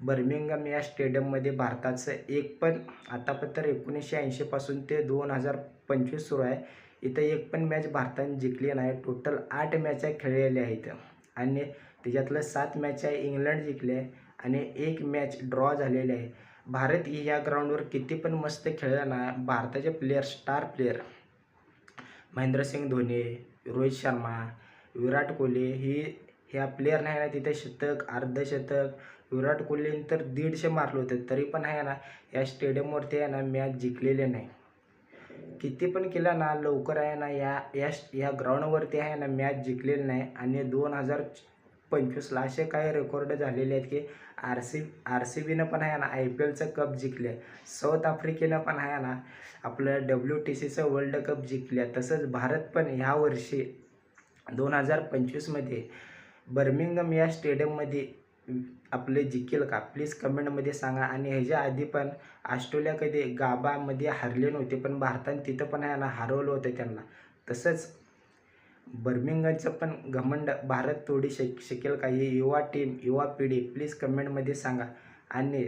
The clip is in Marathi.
बर्मिंगम या स्टेडियममध्ये भारताचं एक पण आतापर्यंत एकोणीसशे ऐंशीपासून ते दोन हजार पंचवीस सुरू आहे. इथं एक पण मॅच भारताने जिंकली नाही. टोटल आठ मॅच खेळलेल्या आहेत आणि त्याच्यातलं सात मॅच आहे इंग्लंड जिंकले आहे. आणि एक मॅच ड्रॉ झालेली आहे. भारत या ग्राउंडवर किती पण मस्त खेळला ना भारताचे player star player Mahendra Singh Dhoni Rohit Sharma Virat Kohli ही ह्या प्लेयर नाही ना तिथे शतक अर्धशतक विराट कोहलीने तर दीडशे मारले होते तरी पण आहे ना या स्टेडियमवरती आहे ना मॅच जिंकलेले नाही. किती पण केला ना लवकर आहे ना या या या ग्राउंडवरती आहे ना मॅच जिंकलेली नाही. आणि दोन हजार पंचवीसला असे काही रेकॉर्ड झालेले आहेत की आर सी आर सी बीनं पण आहे ना आय पी एलचं कप जिंकले. साऊथ आफ्रिकेनं पण आहे ना आपलं डब्ल्यू टी सीचं वर्ल्ड कप जिंकले. तसंच भारत पण ह्या वर्षी दोन हजार पंचवीसमध्ये बर्मिंगम या स्टेडियममध्ये आपले जिंकेल का? प्लीज कमेंटमध्ये सांगा. आणि ह्याच्या आधी पण ऑस्ट्रेलिया कधी गाबामध्ये हरले नव्हते पण भारताने तिथं पण आहे ना हरवलं होतं त्यांना. तसंच बर्मिंगमचं पण घमंड भारत तोडी शक शकेल का? ही युवा टीम युवा पिढी प्लीज कमेंटमध्ये सांगा. आणि